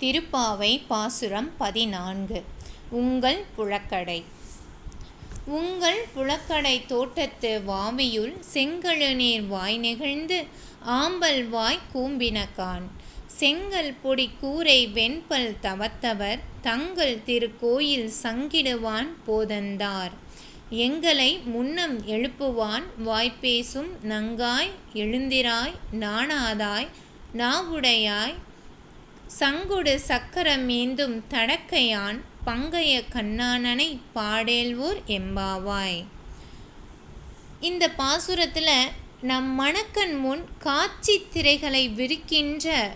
திருப்பாவை பாசுரம் பதினான்கு. உங்கள் புழக்கடை. உங்கள் புழக்கடை தோட்டத்து வாவியுள் செங்கழுநீர் வாய் நெகிழ்ந்து ஆம்பல் வாய் கூம்பினகான் செங்கல் பொடி கூரை வெண்பல் தவத்தவர் தங்கள் திருக்கோயில் சங்கிடுவான் போதந்தார். எங்களை முன்னம் எழுப்புவான் வாய்ப்பேசும் நங்காய் எழுந்திராய் நாணாதாய் நாவுடையாய் சங்குடு சக்கரம் ஏந்தும் தடக்கையான் பங்கைய கண்ணானனை பாடேல்வோர் எம்பாவாய். இந்த பாசுரத்தில் நம் மணக்கண் முன் காட்சி திரைகளை விரிக்கின்ற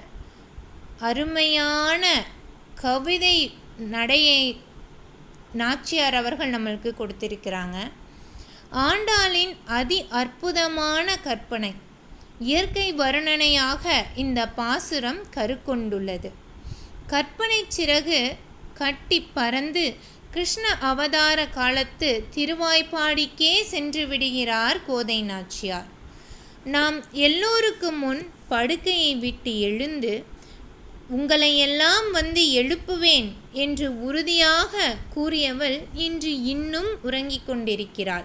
அருமையான கவிதை நடையை நாச்சியார் அவர்கள் நம்மளுக்கு கொடுத்திருக்கிறாங்க. ஆண்டாளின் அதி அற்புதமான கற்பனை. இயற்கை வர்ணனையாக இந்த பாசுரம் கருக்கொண்டுள்ளது. கற்பனை சிறகு கட்டி பறந்து கிருஷ்ண அவதார காலத்து திருவாய்ப்பாடிக்கே சென்று விடுகிறார் கோதை நாச்சியார். நாம் எல்லோருக்கும் முன் படுக்கையை விட்டு எழுந்து உங்களையெல்லாம் வந்து எழுப்புவேன் என்று உறுதியாக கூறியவள் இன்று இன்னும் உறங்கிக் கொண்டிருக்கிறாள்.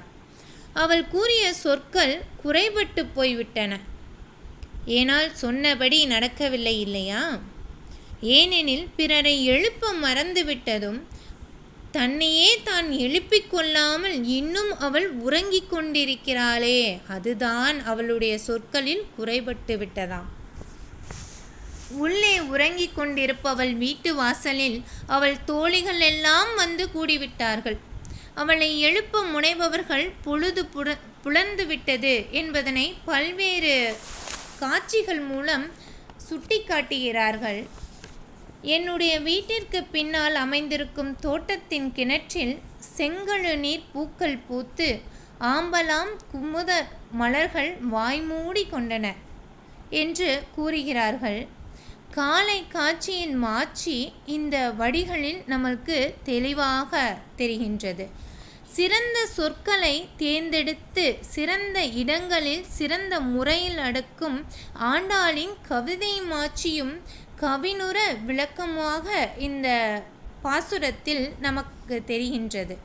அவள் கூறிய சொற்கள் குறைபட்டு போய்விட்டன. ஏனால் சொன்னபடி நடக்கவில்லை இல்லையா? ஏனெனில் பிறரை எழுப்ப மறந்துவிட்டதும் தன்னையே தான் எழுப்பிக் கொள்ளாமல் இன்னும் அவள் உறங்கிக் கொண்டிருக்கிறாளே அதுதான் அவளுடைய சொற்களில் குறைபட்டு விட்டதாம். உள்ளே உறங்கிக் கொண்டிருப்பவள் வீட்டு வாசலில் அவள் தோழிகள் எல்லாம் வந்து கூடிவிட்டார்கள். அவளை எழுப்ப முனைபவர்கள் பொழுது புல புலர்ந்து விட்டது என்பதனை பல்வேறு காட்சிகள் மூலம் சுட்டிக்காட்டுகிறார்கள். என்னுடைய வீட்டிற்கு பின்னால் அமைந்திருக்கும் தோட்டத்தின் கிணற்றில் செங்கழு நீர் பூக்கள் பூத்து ஆம்பலாம் குமுத மலர்கள் வாய்மூடி கொண்டன என்று கூறுகிறார்கள். காலை காட்சியின் மாட்சி இந்த வடிகளில் நமக்கு தெளிவாக தெரிகின்றது. சிறந்த சொற்களை தேர்ந்தெடுத்து சிறந்த இடங்களில் சிறந்த முறையில் அடக்கும் ஆண்டாளின் கவிதை மாட்சியும் கவினுர விளக்கமாக இந்த பாசுரத்தில் நமக்கு தெரிகின்றது.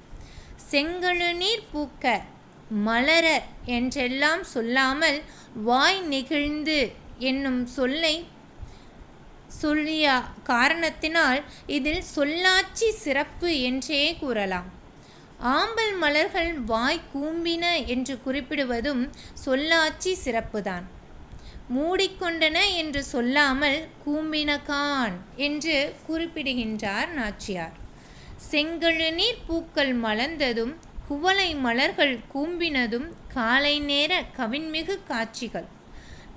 செங்கழுநீர் பூக்க மலர என்றெல்லாம் சொல்லாமல் வாய் நெகிழ்ந்து என்னும் சொல்லை சொல்லிய காரணத்தினால் இதில் சொல்லாட்சி சிறப்பு என்றே கூறலாம். ஆம்பல் மலர்கள் வாய் கூம்பின என்று குறிப்பிடுவதும் சொல்லாட்சி சிறப்புதான். மூடிக்கொண்டன என்று சொல்லாமல் கூம்பினகான் என்று குறிப்பிடுகின்றார் நாச்சியார். செங்கழுநீர் பூக்கள் மலர்ந்ததும் குவளை மலர்கள் கூம்பினதும் காலை நேர கவின்மிகு காட்சிகள்.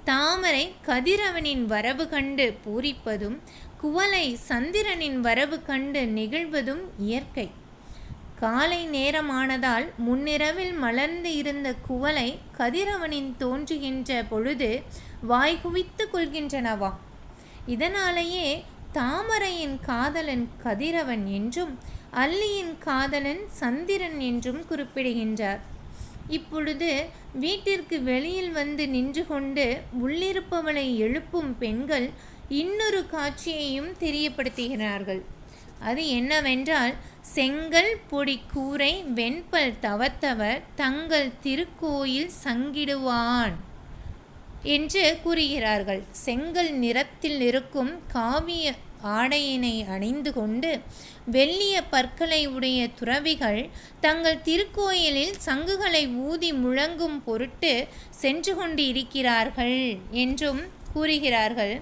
தாமரை கதிரவனின் வரவு கண்டு பூரிப்பதும் குவளை சந்திரனின் வரவு கண்டு நிகழ்வதும் இயற்கை. காலை நேரமானதால் முன்னிரவில் மலர்ந்து இருந்த குவளை கதிரவனின் தோன்றுகின்ற பொழுது வாய்குவித்து கொள்கின்றனவா? இதனாலேயே தாமரையின் காதலன் கதிரவன் என்றும் அல்லியின் காதலன் சந்திரன் என்றும் குறிப்பிடுகின்றார். இப்பொழுது வீட்டிற்கு வெளியில் வந்து நின்று கொண்டு உள்ளிருப்பவளை எழுப்பும் பெண்கள் இன்னொரு காட்சியையும் தெரியப்படுத்துகிறார்கள். அது என்னவென்றால் செங்கல் பொடி கூரை வெண்பல் தவத்தவர் தங்கள் திருக்கோயில் சங்கிடுவான் என்று கூறுகிறார்கள். செங்கல் நிறத்தில் இருக்கும் காவிய ஆடையினை அணிந்து கொண்டு வெள்ளிய பற்களை உடைய துறவிகள் தங்கள் திருக்கோயிலில் சங்குகளை ஊதி முழங்கும் பொருட்டு சென்று கொண்டு இருக்கிறார்கள் என்றும் கூறுகிறார்கள்.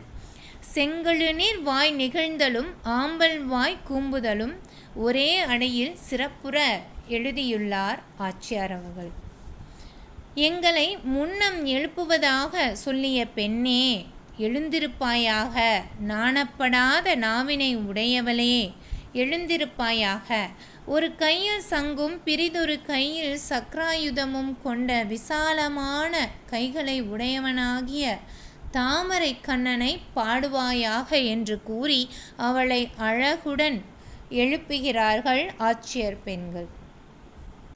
செங்கழுநீர் வாய் நிகழ்ந்தலும் ஆம்பல் வாய் கூம்புதலும் ஒரே அணையில் சிறப்புற எழுதியுள்ளார் ஆச்சியார் அவர்கள். எங்களை முன்னம் எழுப்புவதாக சொல்லிய பெண்ணே எழுந்திருப்பாயாக நாணப்படாத நாவினை உடையவளே எழுந்திருப்பாயாக. ஒரு கையில் சங்கும் பிரிதொரு கையில் சக்ராயுதமும் கொண்ட விசாலமான கைகளை உடையவனாகிய தாமரை கண்ணனை பாடுவாயாக என்று கூறி அவளை அழகுடன் எழுப்புகிறார்கள் ஆட்சியர் பெண்கள்.